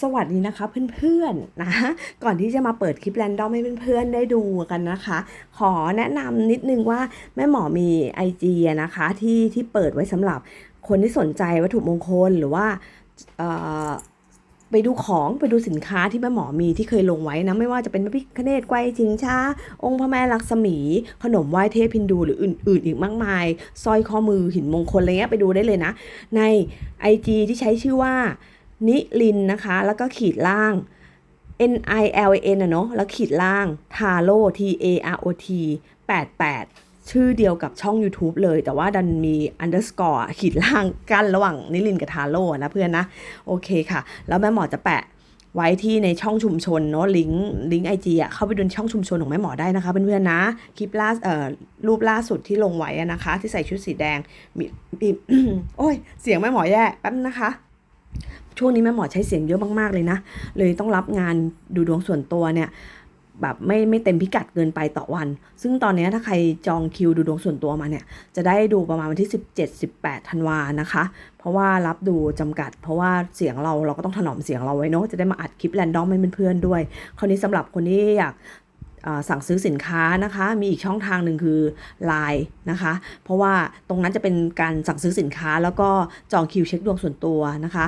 สวัสดีนะคะเพื่อนๆนะก่อนที่จะมาเปิดคลิปแรนดอมให้เพื่อนๆได้ดูกันนะคะ ขอแนะนำนิดนึงว่าแม่หมอมี IG นะคะที่ที่เปิดไว้สำหรับคนที่สนใจวัตถุมงคลหรือว่าไปดูของไปดูสินค้าที่แม่หมอมีที่เคยลงไว้นะไม่ว่าจะเป็นพระพิฆเนศไกวจิงช้า องค์พระแม่ลักษมี ขนมไหว้เทพฮินดูหรืออื่น ๆ อีกมากมายสร้อยข้อมือหินมงคลอะไรเงี้ยไปดูได้เลยนะ ใน IG ที่ใช้ชื่อว่า นิลินนะคะ แล้วก็ขีดล่าง N I L A N อะเนาะแล้วขีดล่างทาโ o T A R O T 88 ชื่อเดียวกับช่อง YouTube เลย แต่ว่าดันมี underscore อะขีดล่างกั้นระหว่างนิลินกับทาโ o อะนะเพื่อนนะ โอเคค่ะ แล้วแม่หมอจะแปะไว้ที่ในช่องชุมชนเนาะลิงก์ลิงก์ไอจีอะเข้าไปดูช่องชุมชนของแม่หมอได้นะคะเพื่อนๆนะคลิปล่าเอ่อรูปล่าสุดที่ลงไว้นะคะ ที่ใส่ชุดสีแดงมีมีโอ้ยเสียงแม่หมอแย่แป๊บนึงนะคะ ช่วงนี้แม่หมอใช้เสียงเยอะมากๆเลยนะ เลยต้องรับงานดูดวงส่วนตัวเนี่ยแบบไม่ไม่เต็มพิกัดเกินไปต่อวัน ซึ่งตอนนี้ถ้าใครจองคิวดูดวงส่วนตัวมาเนี่ย จะได้ดูประมาณวันที่ 17 18ธันวานะคะ เพราะว่ารับดูจำกัด เพราะว่าเสียงเราเราก็ต้องถนอมเสียงเราไว้เนาะจะได้มาอัดคลิปแรนดอมให้เพื่อนๆด้วย คราวนี้สำหรับคนที่อยากสั่งซื้อสินค้านะคะ มีอีกช่องทางหนึ่งคือ Line นะคะ เพราะว่าตรงนั้นจะเป็นการสั่งซื้อสินค้าแล้วก็จองคิวเช็คดวงส่วนตัวนะคะ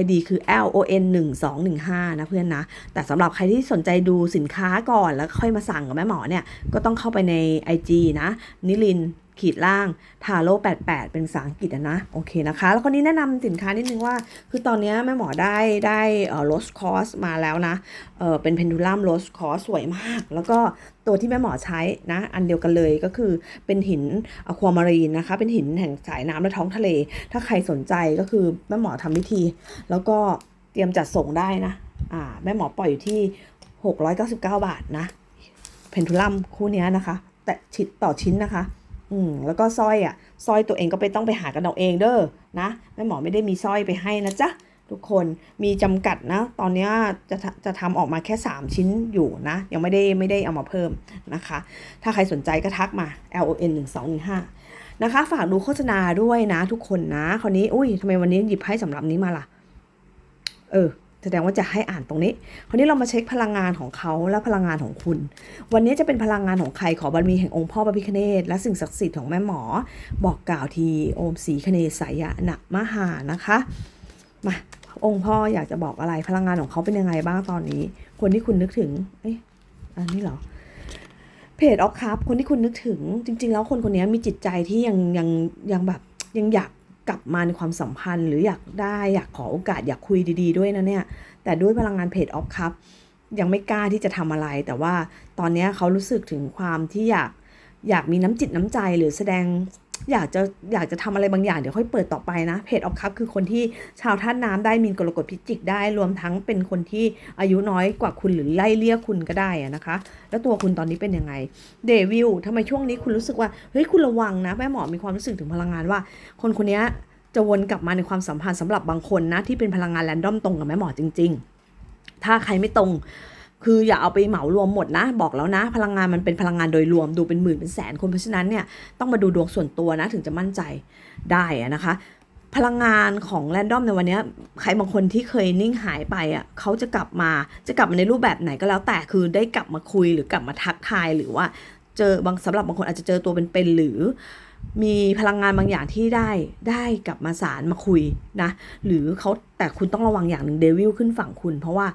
ID คือ L O N 1 2 1 5นะเพื่อนนะ แต่สำหรับใครที่สนใจดูสินค้าก่อนแล้วค่อยมาสั่งกับแม่หมอเนี่ย ก็ต้องเข้าไปใน IG นะ นิลิน ขีดล่างทาโร่88 เป็นภาษาอังกฤษนะ โอเคนะคะ แล้วคนนี้แนะนำสินค้านิดนึงว่า คือตอนนี้แม่หมอได้ได้เอ่อ lost cost มาแล้วนะ เออเป็น pendulum lost cost สวยมาก แล้วก็ตัวที่แม่หมอใช้นะ อันเดียวกันเลยก็คือเป็นหินอะความารีนนะคะ เป็นหินแห่งสายน้ำและท้องทะเล ถ้าใครสนใจก็คือแม่หมอทำพิธี แล้วก็เตรียมจัดส่งได้นะ อ่า แม่หมอปล่อยอยู่ที่ 699 บาทนะ เพนทูลัมคู่นี้นะคะ แต่ชิดต่อชิ้นนะคะ อืมแล้วก็สร้อยอะสร้อยตัวเองก็ไปต้องไปหากันเอาเองเด้อนะแม่หมอไม่ได้มีสร้อยไปให้นะจ๊ะทุกคนมีจำกัดนะ ตอนนี้จะจะทำออกมาแค่ 3 ชิ้นอยู่นะ ยังไม่ได้ไม่ได้เอามาเพิ่มนะคะ ถ้าใครสนใจก็ทักมา L O N 1 2 1 5นะคะ ฝากดูโฆษณาด้วยนะทุกคนนะ คราวนี้ อุ้ยทำไมวันนี้หยิบให้สำหรับนี้มาล่ะ เออ แสดงว่าจะให้อ่านตรงนี้คราวนี้เรามาเช็คพลังงานของเขาและพลังงานของคุณ วันนี้จะเป็นพลังงานของใครขอบารมีแห่งองค์พ่อพระพิฆเนศและสิ่งศักดิ์สิทธิ์ของแม่หมอ บอกกล่าวทีโอมสีคเนสายะนะมหานะคะมาองค์พ่ออยากจะบอกอะไรพลังงานของเขาเป็นยังไงบ้างตอนนี้ คนที่คุณนึกถึงเอ๊ะอันนี้เหรอเพจออฟครับคนที่คุณนึกถึงจริง ๆ แล้วคนคนนี้มีจิตใจที่ยังยังยังแบบยังอยาก กลับมาในความสัมพันธ์ หรืออยากได้อยากขอโอกาสอยากคุยดี ๆ ด้วยนะเนี่ย แต่ด้วยพลังงานเพจออฟครับยังไม่กล้าที่จะทำอะไร แต่ว่าตอนนี้เขารู้สึกถึงความที่อยากอยากมีน้ำจิตน้ำใจหรือแสดง อยากจะอยากจะทำอะไรบางอย่างเดี๋ยวค่อยเปิดต่อไปนะเพจออฟคัพคือคนที่ชาวท่าตุน้ำได้มีนกรกฎพิจิกได้รวมทั้งเป็นคนที่อายุน้อยกว่าคุณหรือไล่เลี่ยคุณก็ได้นะคะ แล้วตัวคุณตอนนี้เป็นยังไงเดวิลทำไมช่วงนี้คุณรู้สึกว่าเฮ้ยคุณระวังนะแม่หมอมีความรู้สึกถึงพลังงานว่า คนคนนี้จะวนกลับมาในความสัมพันธ์สำหรับบางคนนะที่เป็นพลังงานแรนดอมตรงกับแม่หมอจริง ๆ ถ้าใครไม่ตรง คืออย่าเอาไปเหมารวมหมดนะ บอกแล้วนะ พลังงานมันเป็นพลังงานโดยรวมดูเป็นหมื่นเป็นแสนคนเพราะฉะนั้นเนี่ยต้องมาดูดวงส่วนตัวนะถึงจะมั่นใจได้ะนะคะ พลังงานของแรนดอมในวันนี้ใครบางคนที่เคยนิ่งหายไปอะเขาจะกลับมาจะกลับมาในรูปแบบไหนก็แล้วแต่คือได้กลับมาคุยหรือกลับมาทักทายหรือว่าเจอบางสำหรับบางคนอาจจะเจอตัวเป็นๆหรือมีพลังงานบางอย่างที่ได้ได้กลับมาสารมาคุยนะ หรือเขาแต่คุณต้องระวังอย่างหนึ่งเดวิลขึ้นฝั่งคุณ เพราะว่า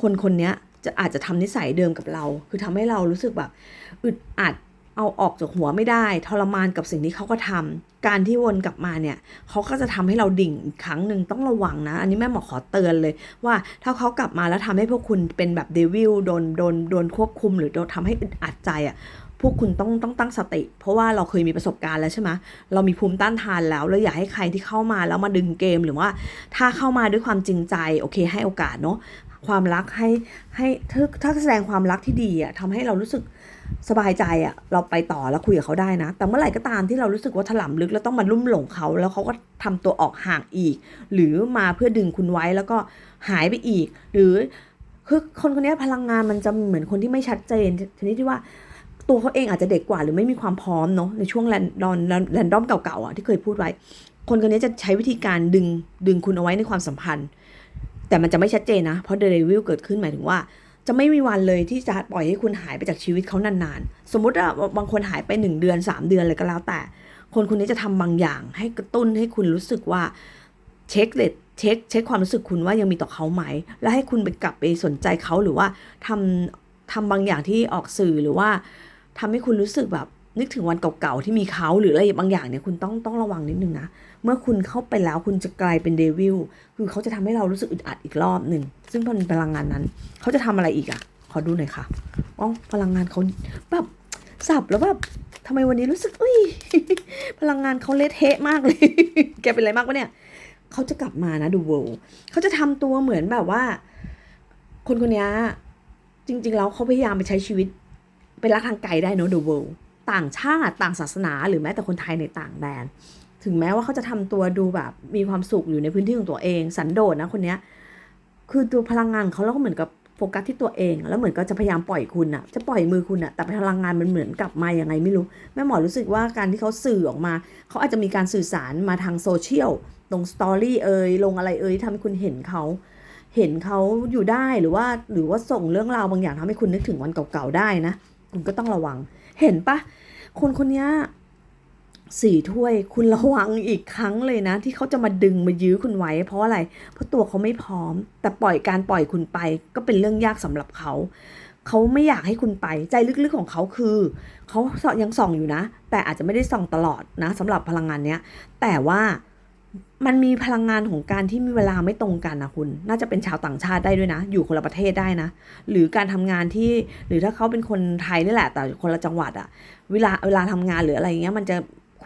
คนคนนี้ จะอาจจะทำนิสัยเดิมกับเรา คือทำให้เรารู้สึกแบบอึดอัดเอาออกจากหัวไม่ได้ ทรมานกับสิ่งที่เขาก็ทำการที่วนกลับมาเนี่ยเขาก็จะทำให้เราดิ่งอีกครั้งหนึ่งต้องระวังนะ อันนี้แม่หมอขอเตือนเลย ว่าถ้าเขากลับมาแล้วทำให้พวกคุณเป็นแบบเดวิลโดนโดนโดนควบคุม หรือโดนทำให้อึดอัดใจอะพวกคุณต้องต้องตั้งสติ เพราะว่าเราเคยมีประสบการณ์แล้วใช่ไหมเรามีภูมิต้านทานแล้วแล้วอย่าให้ใครที่เข้ามาแล้วมาดึงเกมหรือว่าถ้าเข้ามาด้วยความจริงใจโอเคให้โอกาสเนาะ ความรักให้ให้ถ้าถ้าแสดงความรักที่ดีอะทำให้เรารู้สึกสบายใจอะเราไปต่อแล้วคุยกับเขาได้นะ แต่เมื่อไหร่ก็ตามที่เรารู้สึกว่าถล่ำลึกแล้วต้องมาลุ่มหลงเขาแล้วเขาก็ทำตัวออกห่างอีก หรือมาเพื่อดึงคุณไว้แล้วก็หายไปอีก หรือคือคนคนนี้พลังงานมันจะเหมือนคนที่ไม่ชัดเจนทีนี้ที่ว่าตัวเขาเองอาจจะเด็กกว่าหรือไม่มีความพร้อมเนาะในช่วงแรนดอนแรนดอมเก่าๆอะที่เคยพูดไว้ คนคนนี้จะใช้วิธีการดึงดึงคุณเอาไว้ในความสัมพันธ์ แต่มันจะไม่ชัดเจนนะ เพราะเดลิวิลเกิดขึ้นหมายถึงว่า จะไม่มีวันเลยที่จะปล่อยให้คุณหายไปจากชีวิตเขานานๆ สมมติว่าบางคนหายไปหนึ่งเดือนสามเดือนเลยก็แล้วแต่ คนคนนี้จะทำบางอย่าง ให้กระตุ้นให้คุณรู้สึกว่าเช็คเลตเช็คเช็คความรู้สึกคุณว่ายังมีต่อเขาไหม แล้วให้คุณไปกลับไปสนใจเขาหรือว่าทำทำบางอย่างที่ออกสื่อหรือว่าทำให้คุณรู้สึกแบบนึกถึงวันเก่าๆที่มีเขาหรืออะไรบางอย่างเนี่ยคุณต้องต้องระวังนิดนึงนะ เมื่อคุณเข้าไปแล้วคุณจะกลายเป็นเดวิลคือเขาจะทำให้เรารู้สึกอึดอัดอีกรอบหนึ่ง ซึ่งเป็นพลังงานนั้น เขาจะทำอะไรอีกอะขอดูหน่อยค่ะอ๋อพลังงานเขาแบบสับแล้วแบบทำไมวันนี้รู้สึกอุ้ยพลังงานเขาเละเทะมากเลย แกเป็นอะไรมากวะเนี่ยเขาจะกลับมานะดูเวลเขาจะทำตัวเหมือนแบบว่า คนคนนี้จริง ๆ แล้วเขาพยายามไปใช้ชีวิต เป็นรักทางไกลได้เนอะดูเวลต่างชาติต่างศาสนาหรือแม้แต่คนไทยในต่างแดน ถึงแม้ว่าเขาจะทำตัวดูแบบ มีความสุขอยู่ในพื้นที่ของตัวเอง สันโดษนะคนเนี้ย คือตัวพลังงานเขาแล้วก็เหมือนกับโฟกัสที่ตัวเอง แล้วเหมือนก็จะพยายามปล่อยคุณอะจะปล่อยมือคุณอะแต่พลังงานมันเหมือนกลับมาอย่างไงไม่รู้ แม่หมอรู้สึกว่าการที่เขาสื่อออกมา เขาอาจจะมีการสื่อสารมาทางโซเชียลลงสตอรี่เอ่ยลงอะไรเอ่ยที่ทำให้คุณเห็นเขา เห็นเขาอยู่ได้หรือว่าหรือว่าส่งเรื่องราวบางอย่างทำให้คุณนึกถึงวันเก่าๆได้นะ คุณก็ต้องระวัง เห็นปะคนคนนี้ สี่ถ้วยคุณระวังอีกครั้งเลยนะ ที่เขาจะมาดึงมายื้อคุณไว้ เพราะอะไร เพราะตัวเขาไม่พร้อม แต่ปล่อยการปล่อยคุณไป ก็เป็นเรื่องยากสำหรับเขาเขาไม่อยากให้คุณไปใจลึกๆของเขาคือเขายังส่องอยู่นะ แต่อาจจะไม่ได้ส่องตลอดนะสำหรับพลังงานเนี้ยแต่ว่ามันมีพลังงานของการที่มีเวลาไม่ตรงกันนะคุณ น่าจะเป็นชาวต่างชาติได้ด้วยนะ อยู่คนละประเทศได้นะ หรือการทำงานที่หรือถ้าเขาเป็นคนไทยนี่แหละ แต่คนละจังหวัดอะเวลาเวลาทำงานหรืออะไรเงี้ยมันจะ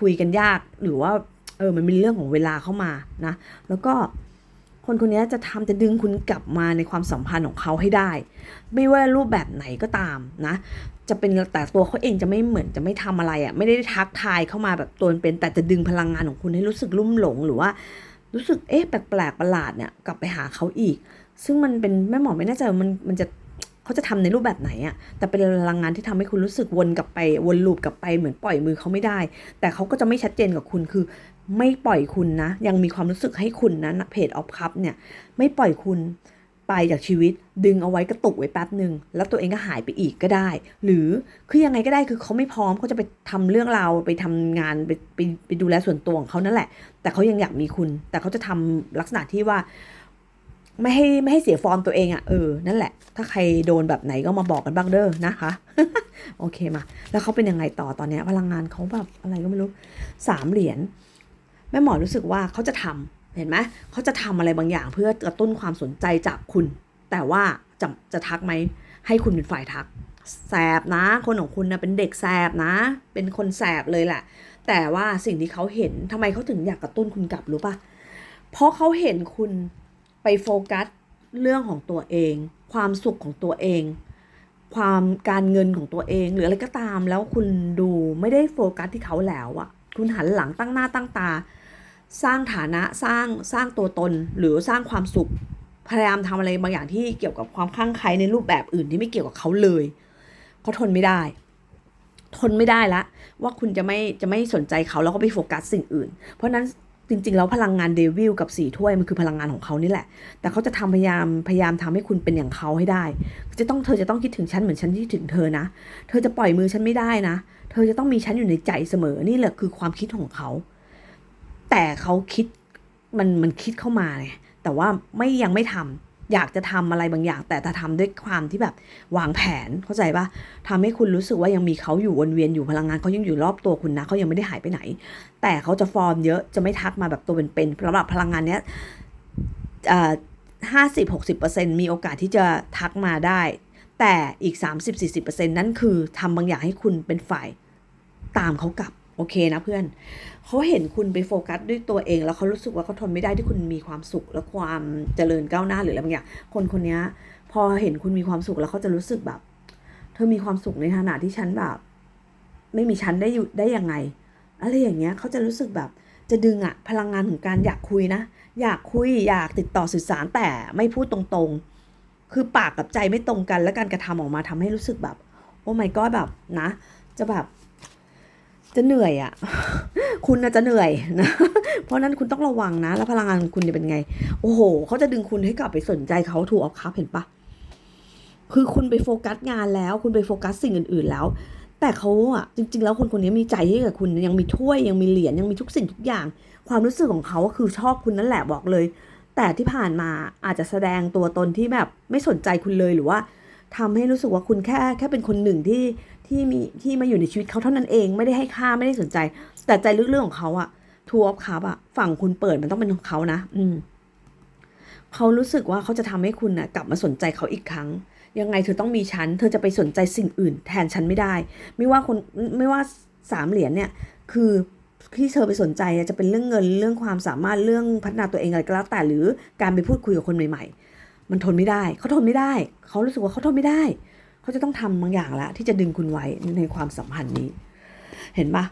คุยกันยาก หรือว่าเออมันมีเรื่องของเวลาเข้ามานะ แล้วก็คนคนนี้จะทำจะดึงคุณกลับมาในความสัมพันธ์ของเขาให้ได้ ไม่ว่ารูปแบบไหนก็ตามนะ จะเป็นแต่ตัวเขาเองจะไม่เหมือนจะไม่ทำอะไรอะ่ะไม่ได้ทักทายเข้ามาแบบตัวเป็นแต่จะดึงพลังงานของคุณให้รู้สึกลุ่มหลงหรือว่า รู้สึกเอ๊ะแปลกๆประหลาดเนี่ยกลับไปหาเขาอีก ซึ่งมันเป็นแม่หมอไม่แน่ใจมันมันจะ เขาจะทำในรูปแบบไหนอะแต่เป็นพลังงานที่ทำให้คุณรู้สึกวนกลับไปวนลูปกลับไปเหมือนปล่อยมือเขาไม่ได้ แต่เขาก็จะไม่ชัดเจนกับคุณคือ ไม่ปล่อยคุณนะ ยังมีความรู้สึกให้คุณนะเพจออฟคัพเนี่ย ไม่ปล่อยคุณไปจากชีวิตดึงเอาไว้กระตุกไว้แป๊บหนึ่งแล้วตัวเองก็หายไปอีกก็ได้ หรือคือยังไงก็ได้คือเขาไม่พร้อมเขาจะไปทำเรื่องราวไปทำงานไปไปไปดูแลส่วนตัวของเขานั่นแหละ แต่เขายังอยากมีคุณ แต่เขาจะทำลักษณะที่ว่า ไม่ให้ไม่ให้เสียฟอร์มตัวเองอะ่ะเออนั่นแหละ ถ้าใครโดนแบบไหนก็มาบอกกันบ้างเด้อนะคะ โอเคมา แล้วเขาเป็นยังไงต่อตอนนี้พลังงานเขาแบบอะไรก็ไม่รู้สามเหรียญแม่หมอรู้สึกว่าเขาจะทำเห็นไหมเขาจะทำอะไรบางอย่างเพื่อกระตุ้นความสนใจจากคุณ แต่ว่าจะจะทักไหมให้คุณเป็นฝ่ายทักแสบนะ คนของคุณนะเป็นเด็กแสบนะ เป็นคนแสบเลยแหละ แต่ว่าสิ่งที่เขาเห็นทำไมเขาถึงอยากกระตุ้นคุณกลับรู้ปะเพราะเขาเห็นคุณ ไปโฟกัสเรื่องของตัวเอง ความสุขของตัวเอง ความการเงินของตัวเอง หรืออะไรก็ตามแล้วคุณดูไม่ได้โฟกัสที่เขาแล้วอะคุณหันหลังตั้งหน้าตั้งตา สร้างฐานะสร้างสร้างตัวตนหรือสร้างความสุขพยายามทำอะไรบางอย่างที่เกี่ยวกับความข้างใครในรูปแบบอื่นที่ไม่เกี่ยวกับเขาเลยเขาทนไม่ได้ ทนไม่ได้ละว่าคุณจะไม่จะไม่สนใจเขาแล้วก็ไปโฟกัสสิ่งอื่น เพราะนั้น จริงๆ แล้วพลังงานเดวิลกับสี่ถ้วยมันคือพลังงานของเขานี่แหละ แต่เขาจะทำพยายามพยายามทำให้คุณเป็นอย่างเขาให้ได้ จะต้องเธอจะต้องคิดถึงฉันเหมือนฉันที่ถึงเธอนะ เธอจะปล่อยมือฉันไม่ได้นะ เธอจะต้องมีฉันอยู่ในใจเสมอ นี่แหละคือความคิดของเขา แต่เขาคิดมันมันคิดเข้ามาไงแต่ว่าไม่ยังไม่ทำ อยากจะทำอะไรบางอย่าง แต่ถ้าทำด้วยความที่แบบวางแผนเข้าใจปะทำให้คุณรู้สึกว่ายังมีเขาอยู่วนเวียนอยู่พลังงานเขายังอยู่รอบตัวคุณนะเขายังไม่ได้หายไปไหน แต่เขาจะฟอร์มเยอะจะไม่ทักมาแบบตัวเป็นๆสำหรับพลังงานเนี้ยห้าสิบหกสิบเปอร์เซ็นมีโอกาสที่จะทักมาได้ แต่อีก30-40%นั่นคือทำบางอย่างให้คุณเป็นฝ่ายตามเขากลับ โอเคนะเพื่อนเขาเห็นคุณไปโฟกัสด้วยตัวเอง แล้วเขารู้สึกว่าเขาทนไม่ได้ที่คุณมีความสุขและความเจริญก้าวหน้าหรืออะไรบางอย่างคนคนนี้พอเห็นคุณมีความสุขแล้วเขาจะรู้สึกแบบ เธอมีความสุขในขณะที่ฉันแบบ ไม่มีฉันได้อยู่ได้ยังไงอะไรอย่างเงี้ยเขาจะรู้สึกแบบจะดึงอะพลังงานของการอยากคุยนะ อยากคุยอยากติดต่อสื่อสารแต่ไม่พูดตรงๆ คือปากกับใจไม่ตรงกัน และการกระทำออกมาทำให้รู้สึกแบบ โอ้ my god แบบนะ จะแบบ จะเหนื่อยอะคุณนะจะเหนื่อยนะ เพราะนั้นคุณต้องระวังนะ แล้วพลังงานของคุณจะเป็นไง โอ้โห เขาจะดึงคุณให้กลับไปสนใจเขาถูกออฟคัพเห็นปะคือคุณไปโฟกัสงานแล้ว คุณไปโฟกัสสิ่งอื่น ๆ แล้ว แต่เขาอะจริง ๆ แล้วคนคนนี้มีใจให้กับคุณ ยังมีถ้วย ยังมีเหรียญ ยังมีทุกสิ่งทุกอย่าง ความรู้สึกของเขาคือชอบคุณนั่นแหละบอกเลย แต่ที่ผ่านมาอาจจะแสดงตัวตนที่แบบไม่สนใจคุณเลยหรือว่า ทำให้รู้สึกว่าคุณแค่แค่เป็นคนหนึ่งที่ที่มีที่มาอยู่ในชีวิตเขาเท่านั้นเองไม่ได้ให้ค่าไม่ได้สนใจ แต่ใจลึกๆของเขาอะทัวร์คัพอะฝั่งคุณเปิดมันต้องเป็นของเขานะ อืมเขารู้สึกว่าเขาจะทำให้คุณอะกลับมาสนใจเขาอีกครั้ง ยังไงเธอต้องมีฉัน เธอจะไปสนใจสิ่งอื่น แทนฉันไม่ได้ ไม่ว่าคนไม่ว่าสามเหรียญเนี่ย คือที่เธอไปสนใจจะเป็นเรื่องเงินเรื่องความสามารถเรื่องพัฒนาตัวเองอะไรก็แล้วแต่หรือการไปพูดคุยกับคนใหม่ ๆ มันทนไม่ได้เขาทนไม่ได้ เขารู้สึกว่าเขาทนไม่ได้ เขาจะต้องทำบางอย่างละที่จะดึงคุณไว้ในความสัมพันธ์นี้ เห็นปะ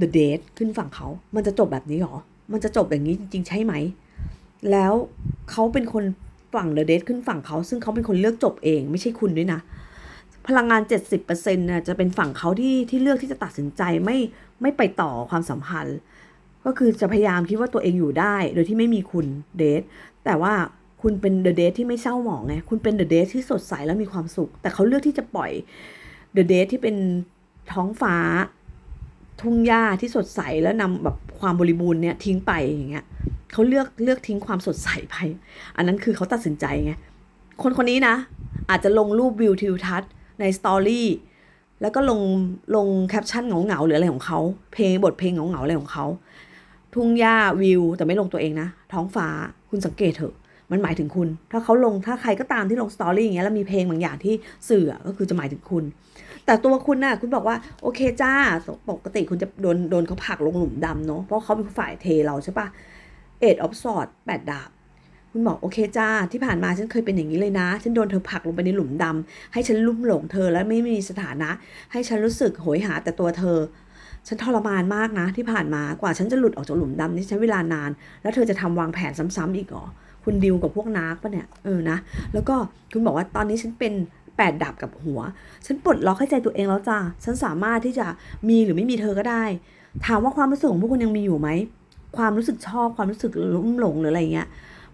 The Date ขึ้นฝั่งเขา มันจะจบแบบนี้หรอ มันจะจบอย่างนี้จริงๆใช่ไหม แล้วเขาเป็นคนฝั่ง The Date ขึ้นฝั่งเขา ซึ่งเขาเป็นคนเลือกจบเอง ไม่ใช่คุณด้วยนะ พลังงาน 70%นะจะเป็นฝั่งเขาที่ที่เลือกที่จะตัดสินใจไม่ไม่ไปต่อความสัมพันธ์ ก็คือจะพยายามคิดว่าตัวเองอยู่ได้ โดยที่ไม่มีคุณเดท แต่ว่า คุณเป็นเดอะเดทที่ไม่เศร้าหมองไง คุณเป็นเดอะเดทที่สดใสและมีความสุข แต่เขาเลือกที่จะปล่อยเดอะเดทที่เป็นท้องฟ้า ทุ่งหญ้าที่สดใสแล้วนำแบบความบริบูรณ์เนี่ยทิ้งไปอย่างเงี้ยเขาเลือกเลือกทิ้งความสดใสไป อันนั้นคือเขาตัดสินใจไง คนคนนี้นะ อาจจะลงรูปวิวทิวทัศน์ในสตอรี่แล้วก็ลงลงแคปชั่นเหงาๆหรืออะไรของเขา เพลงบทเพลงเหงาๆอะไรของเขา ทุ่งหญ้าวิวแต่ไม่ลงตัวเองนะ ท้องฟ้าคุณสังเกตเถอะ มันหมายถึงคุณ ถ้าเขาลงถ้าใครก็ตามที่ลงสตอรี่อย่างเงี้ยแล้วมีเพลงบางอย่างที่สื่อก็คือจะหมายถึงคุณ แต่ตัวคุณน่ะคุณบอกว่าโอเคจ้าปกติคุณจะโดนโดนเขาผลักลงหลุมดำเนาะเพราะเขาเป็นฝ่ายเทเราใช่ปะเอ็ดออฟสอดแปดดาบคุณบอกโอเคจ้าที่ผ่านมาฉันเคยเป็นอย่างนี้เลยนะ ฉันโดนเธอผลักลงไปในหลุมดำให้ฉันลุ่มหลงเธอแล้วไม่มีสถานะ ให้ฉันรู้สึกโหยหาแต่ตัวเธอ ฉันทรมานมากนะ ที่ผ่านมากว่าฉันจะหลุดออกจากหลุมดำนี่ใช้เวลานาน แล้วเธอจะทำวางแผนซ้ำๆอีกเหรอ คุณดิวกับพวกนาร์กปะเนี่ยเออนะแล้วก็คุณบอกว่าตอนนี้ฉันเป็นแปดดาบกับหัว ฉันปลดล็อกให้ใจตัวเองแล้วจ้าฉันสามารถที่จะมีหรือไม่มีเธอก็ได้ ถามว่าความรู้สึกของพวกคุณยังมีอยู่ไหม ความรู้สึกชอบ ความรู้สึกลุ่มหลงหรืออะไรเงี้ย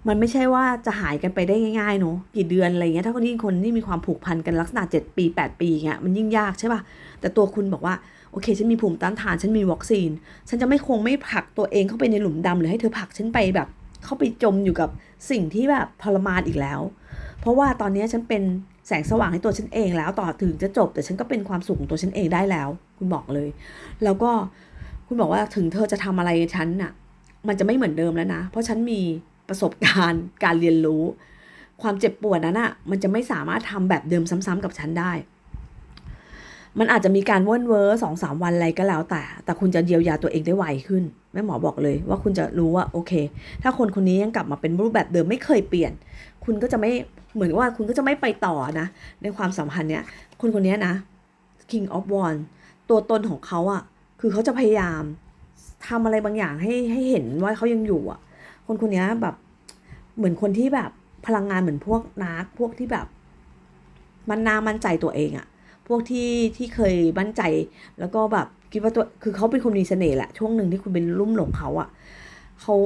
มันไม่ใช่ว่าจะหายกันไปได้ง่ายๆเนาะ กี่เดือนอะไรเงี้ย ถ้าคนที่คนที่มีความผูกพันกันลักษณะ 7 ปี 8 ปีเงี้ย มันยิ่งยากใช่ป่ะ แต่ตัวคุณบอกว่า โอเค ฉันมีภูมิต้านทาน ฉันมีวัคซีน ฉันจะไม่คงไม่ผลักตัวเองเข้าไปในหลุมดำหรือให้เธอผลักฉันไปแบบ เข้าไปจมอยู่กับสิ่งที่แบบทรมานอีกแล้ว เพราะว่าตอนนี้ฉันเป็นแสงสว่างให้ตัวฉันเองแล้วต่อถึงจะจบ แต่ฉันก็เป็นความสุขของตัวฉันเองได้แล้ว คุณบอกเลย แล้วก็คุณบอกว่าถึงเธอจะทำอะไรฉันน่ะ มันจะไม่เหมือนเดิมแล้วนะ เพราะฉันมีประสบการณ์การเรียนรู้ ความเจ็บปวดนั้นอะมันจะไม่สามารถทำแบบเดิมซ้ำๆกับฉันได้ มันอาจจะมีการว่นเวอร์สองสามวันอะไรก็แล้วแต่ แต่คุณจะเยียวยาตัวเองได้ไวขึ้น แม่หมอบอกเลยว่าคุณจะรู้ว่าโอเค ถ้าคนคนนี้ยังกลับมาเป็นรูปแบบเดิมไม่เคยเปลี่ยน คุณก็จะไม่เหมือนว่าคุณก็จะไม่ไปต่อนะ ในความสัมพันธ์เนี้ยคนคนนี้นะ King of w a n d ตัวตนของเขาอะ่ะ คือเขาจะพยายามทำอะไรบางอย่างให้ให้เห็นว่าเขายังอยู่อะ่ะ คนคนนี้แบบเหมือนคนที่แบบพลังงานเหมือนพวกนักพวกที่แบบ มันนามันใจตัวเองอะ่ะ พวกที่ที่เคยมั่นใจ แล้วก็แบบคิดว่าตัวคือเขาเป็นคนมีเสน่ห์แหละช่วงหนึ่งที่คุณเป็นลุ่มหลงเขาอะ่ะเขา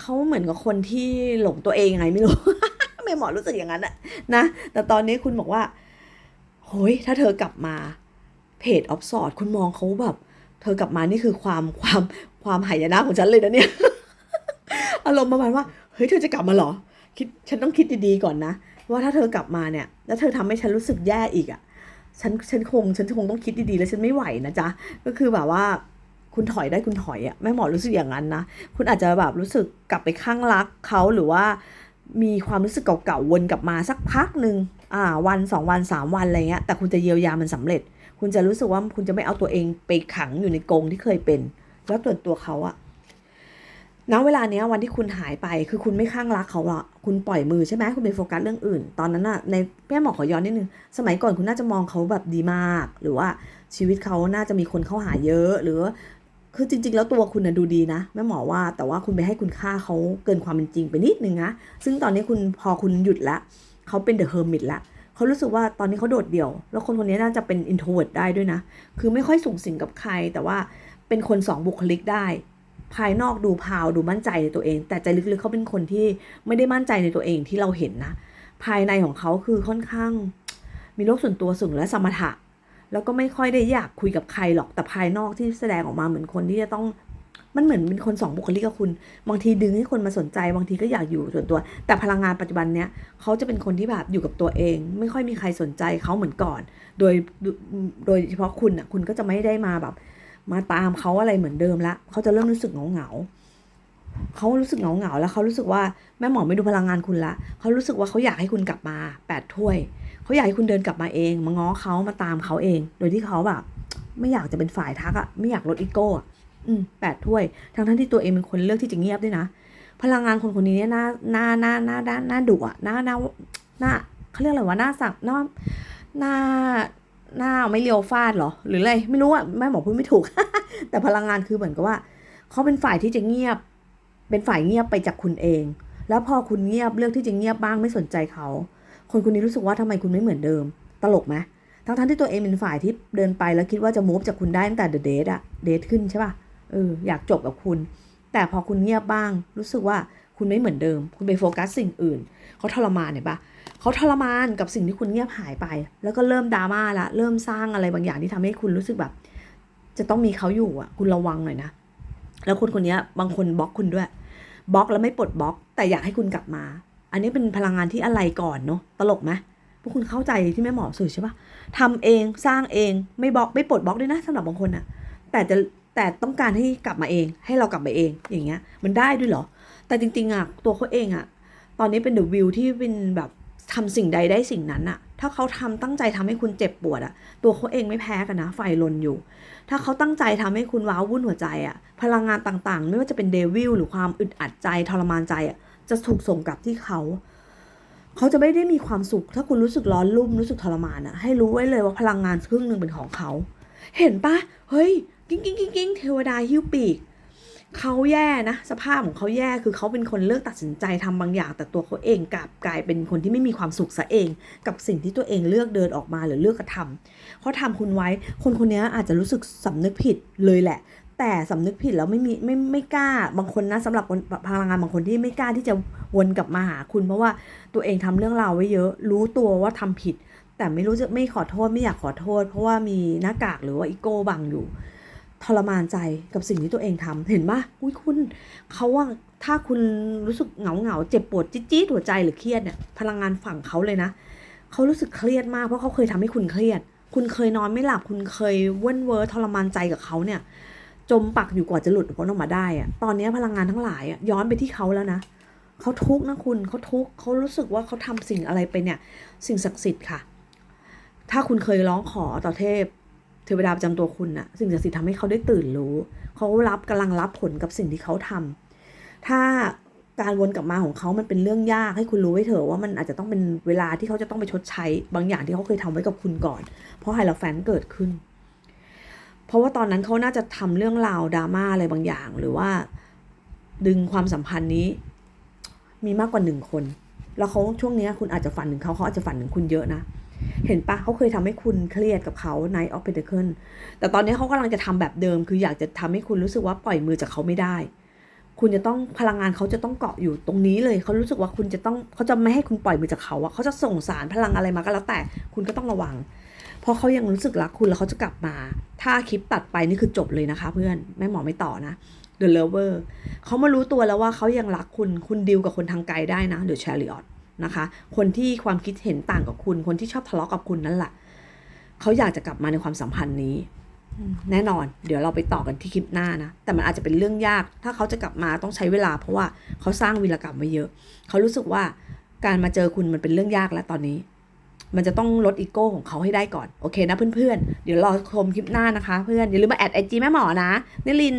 เขาเหมือนกับคนที่หลงตัวเองไงไม่รู้แม่หมอรู้สึกอย่างนั้นอะนะ แต่ตอนนี้คุณบอกว่าโหยถ้าเธอกลับมาเพจออฟสอดคุณมองเขาแบบ เธอกลับมานี่คือความความความหายนะของฉันเลยนะเนี่ยอารมณ์ประมาณว่าเฮ้ยเธอจะกลับมาเหรอ คิดฉันต้องคิดดีๆก่อนนะ ว่าถ้าเธอกลับมาเนี่ย แล้วเธอทำให้ฉันรู้สึกแย่อีกอะ่ะ ฉันฉันคงฉันคงต้องคิดดีๆ แล้วฉันไม่ไหวนะจ๊ะ ก็คือแบบว่าคุณถอยได้คุณถอยอะ่ะแม่หมอรู้สึกอย่างนั้นนะ คุณอาจจะแบบรู้สึกกลับไปข้างรักเขาหรือว่ามีความรู้สึกเก่าๆวนกลับมาสักพักหนึ่งอ่าวันสองวันสามวันอะไรเงี้ยแต่คุณจะเยียวยามันสำเร็จ คุณจะรู้สึกว่าคุณจะไม่เอาตัวเองไปขังอยู่ในกรงที่เคยเป็น แล้วตัวตัวเขาอะ ณเวลาเนี้ยวันที่คุณหายไปคือคุณไม่ข้างรักเขาอะคุณปล่อยมือใช่ไหมคุณไปโฟกัสเรื่องอื่น ตอนนั้นอะในแม่หมอขอย้อนนิดนึงสมัยก่อนคุณน่าจะมองเขาแบบดีมาก หรือว่าชีวิตเขาน่าจะมีคนเข้าหาเยอะ หรือ คือจริง ๆ แล้วตัวคุณนะดูดีนะแม่หมอว่าแต่ว่าคุณไปให้คุณค่าเขาเกินความเป็นจริงไปนิดนึงนะซึ่งตอนนี้คุณพอคุณหยุดละเขาเป็นเดอะเฮอร์มิตละเขารู้สึกว่าตอนนี้เขาโดดเดี่ยว แล้วคนคนนี้น่าจะเป็นอินโทรเวิร์ดได้ด้วยนะ คือไม่ค่อยสูงสิงกับใคร แต่ว่าเเป็นคนสองบุคลิกได้ ภายนอกดูพาวดูมั่นใจในตัวเอง แต่ใจลึกๆเขาเป็นคนที่ไม่ได้มั่นใจในตัวเองที่เราเห็นนะ ภายในของเขาคือค่อนข้าง มีโลกส่วนตัวสูงและสมถะ แล้วก็ไม่ค่อยได้อยากคุยกับใครหรอกแต่ภายนอกที่แสดงออกมาเหมือนคนที่จะต้องมันเหมือนเป็นคนสองบุคลิกกับคุณ บางทีดึงให้คนมาสนใจ บางทีก็อยากอยู่ส่วนตัว แต่พลังงานปัจจุบันเนี้ยเขาจะเป็นคนที่แบบอยู่กับตัวเอง ไม่ค่อยมีใครสนใจเขาเหมือนก่อน โดยโดยเฉพาะคุณอะคุณก็จะไม่ได้มาแบบ มาตามเขาอะไรเหมือนเดิมละเขาจะเริ่มรู้สึกเหงาเหงาเขารู้สึกเหงาเหงาแล้วเขารู้สึกว่าแม่หมอไม่ดูพลังงานคุณละเขารู้สึกว่าเขาอยากให้คุณกลับมาแปดถ้วยเขาอยากให้คุณเดินกลับมาเองมาง้อเขามาตามเขาเอง โดยที่เขาแบบไม่อยากจะเป็นฝ่ายทักอะไม่อยากลดอีโก้อะอืมแปดถ้วยทั้งทั้งที่ตัวเองเป็นคนเลือกที่จะเงียบด้วยนะ พลังงานคนคนนี้เนี่ยหน้าหน้าหน้าหน้าหน้าหน้าดุอะหน้าหน้าหน้าเขาเรียกอะไรวะหน้าสักหน้าหน้า หน้าไม่เลียวฟาดเหรอ หรืออะไรไม่รู้อะแม่หมอพูดไม่ถูก แต่พลังงานคือเหมือนกับว่าเขาเป็นฝ่ายที่จะเงียบ เป็นฝ่ายเงียบไปจากคุณเอง แล้วพอคุณเงียบเลือกที่จะเงียบบ้างไม่สนใจเขา คนคนนี้รู้สึกว่าทำไมคุณไม่เหมือนเดิม ตลกไหมทั้งทั้งที่ตัวเองเป็นฝ่ายที่เดินไปแล้วคิดว่าจะมูฟจากคุณได้ตั้งแต่เดอะเดทอะเดทขึ้นใช่ป่ะเอออยากจบกับคุณ แต่พอคุณเงียบบ้าง รู้สึกว่า คุณไม่เหมือนเดิม คุณไปโฟกัสสิ่งอื่น เขาทรมานเนี่ยปะเขาทรมานกับสิ่งที่คุณเงียบหายไป แล้วก็เริ่มดราม่าละ เริ่มสร้างอะไรบางอย่างที่ทำให้คุณรู้สึกแบบ จะต้องมีเขาอยู่อะ คุณระวังหน่อยนะ แล้วคนคนนี้บางคนบล็อกคุณด้วย บล็อกแล้วไม่ปลดบล็อก แต่อยากให้คุณกลับมา อันนี้เป็นพลังงานที่อะไรก่อนเนาะ ตลกไหมพวกคุณเข้าใจที่แม่หมอสื่อใช่ปะทำเอง สร้างเอง ไม่บล็อก ไม่ปลดบล็อกด้วยนะสำหรับบางคนอะแต่จะแต่ต้องการให้กลับมาเอง ให้เรากลับมาเอง อย่างเงี้ย มันได้ด้วยเหรอ แต่จริงๆอะตัวเขาเองอะตอนนี้เป็นเดอะวิวที่เป็นแบบทำสิ่งใดได้สิ่งนั้นอะถ้าเขาทำตั้งใจทำให้คุณเจ็บปวดอะตัวเขาเองไม่แพ้กันนะ ไฟลนอยู่ ถ้าเขาตั้งใจทำให้คุณว้าวุ่นหัวใจอะพลังงานต่างๆ ไม่ว่าจะเป็นเดวิลหรือความอึดอัดใจทรมานใจอะจะถูกส่งกลับที่เขา เขาจะไม่ได้มีความสุข ถ้าคุณรู้สึกร้อนรุ่มรู้สึกทรมานอะให้รู้ไว้เลยว่าพลังงานครึ่งหนึ่งเป็นของเขา เห็นปะเฮ้ย กิ้งกิ้งกิ้งกิ้งเทวดาหิ้วปีก เขาแย่นะสภาพของเขาแย่คือเขาเป็นคนเลือกตัดสินใจทำบางอย่าง แต่ตัวเขาเองกลับกลายเป็นคนที่ไม่มีความสุขซะเอง กับสิ่งที่ตัวเองเลือกเดินออกมาหรือเลือกกระทำเขาทำคุณไว้ คนคนนี้อาจจะรู้สึกสำนึกผิดเลยแหละ แต่สำนึกผิดแล้วไม่มีไม่ไม่กล้าบางคนนะสำหรับพลังงานบางคนที่ไม่กล้าที่จะวนกลับมาหาคุณ เพราะว่าตัวเองทำเรื่องราวไว้เยอะ รู้ตัวว่าทำผิด แต่ไม่รู้จะไม่ขอโทษไม่อยากขอโทษ เพราะว่ามีหน้ากากหรือว่าอีโก้บังอยู่ ทรมานใจกับสิ่งที่ตัวเองทำเห็นปะอุ้ยคุณเขาว่าถ้าคุณรู้สึกเหงาเหงาเจ็บปวดจี๊ดๆหัวใจหรือเครียดเนี่ยพลังงานฝั่งเขาเลยนะเขารู้สึกเครียดมากเพราะเขาเคยทำให้คุณเครียด คุณเคยนอนไม่หลับคุณเคยเว้นเวอร์ทรมานใจกับเขาเนี่ย จมปักอยู่กว่าจะหลุดพ้นออกมาได้อะตอนนี้พลังงานทั้งหลายอะย้อนไปที่เขาแล้วนะเขาทุกข์นะคุณเขาทุกข์เขารู้สึกว่าเขาทำสิ่งอะไรไปเนี่ย สิ่งศักดิ์สิทธิ์ค่ะ ถ้าคุณเคยร้องขอต่อเทพ วดาประจำตัวคุณน่ะสิ่งศักดิ์สิทธิ์ทำให้เขาได้ตื่นรู้ เขารับกำลังรับผลกับสิ่งที่เขาทำถ้าการวนกลับมาของเขามันเป็นเรื่องยากให้คุณรู้ไว้เถอะว่ามันอาจจะต้องเป็นเวลาที่เขาจะต้องไปชดใช้ บางอย่างที่เขาเคยทำไว้กับคุณก่อน เพราะไฮโลแฟนเกิดขึ้น เพราะว่าตอนนั้นเขาน่าจะทำเรื่องราวดราม่าอะไรบางอย่าง หรือว่า ดึงความสัมพันธ์นี้ มีมากกว่าหนึ่งคน แล้วเขาช่วงนี้คุณอาจจะฝันถึงเขาเขาอาจจะฝันถึงคุณเยอะนะ เห็นปะเขาเคยทำให้คุณเครียดกับเขา Night of Pentacle แต่ตอนนี้เขากำลังจะทำแบบเดิม คืออยากจะทำให้คุณรู้สึกว่าปล่อยมือจากเขาไม่ได้ คุณจะต้องพลังงานเขาจะต้องเกาะอยู่ตรงนี้เลยเขารู้สึกว่าคุณจะต้องเขาจะไม่ให้คุณปล่อยมือจากเขาอะเขาจะส่งสารพลังอะไรมาก็แล้วแต่คุณก็ต้องระวัง เพราะเขายังรู้สึกรักคุณแล้วเขาจะกลับมา ถ้าคลิปตัดไปนี่คือจบเลยนะคะ เพื่อนแม่หมอไม่ต่อนะ The Lover เขามารู้ตัวแล้วว่าเขายังรักคุณคุณดิวกับคนทางไกลได้นะ The Chariot นะคะ คนที่ความคิดเห็นต่างกับคุณ คนที่ชอบทะเลาะกับคุณนั่นแหละเขาอยากจะกลับมาในความสัมพันธ์นี้อืมแน่นอน เดี๋ยวเราไปต่อกันที่คลิปหน้านะ แต่มันอาจจะเป็นเรื่องยาก ถ้าเขาจะกลับมาต้องใช้เวลา เพราะว่าเขาสร้างวีรกรรมไว้เยอะ เขารู้สึกว่าการมาเจอคุณมันเป็นเรื่องยากแล้วตอนนี้ มันจะต้องลดอีโก้ของเขาให้ได้ก่อน โอเคนะเพื่อนๆ เดี๋ยวรอชมคลิปหน้านะคะ เพื่อนอย่าลืมมาแอดไอจีแม่หมอนะนิลิน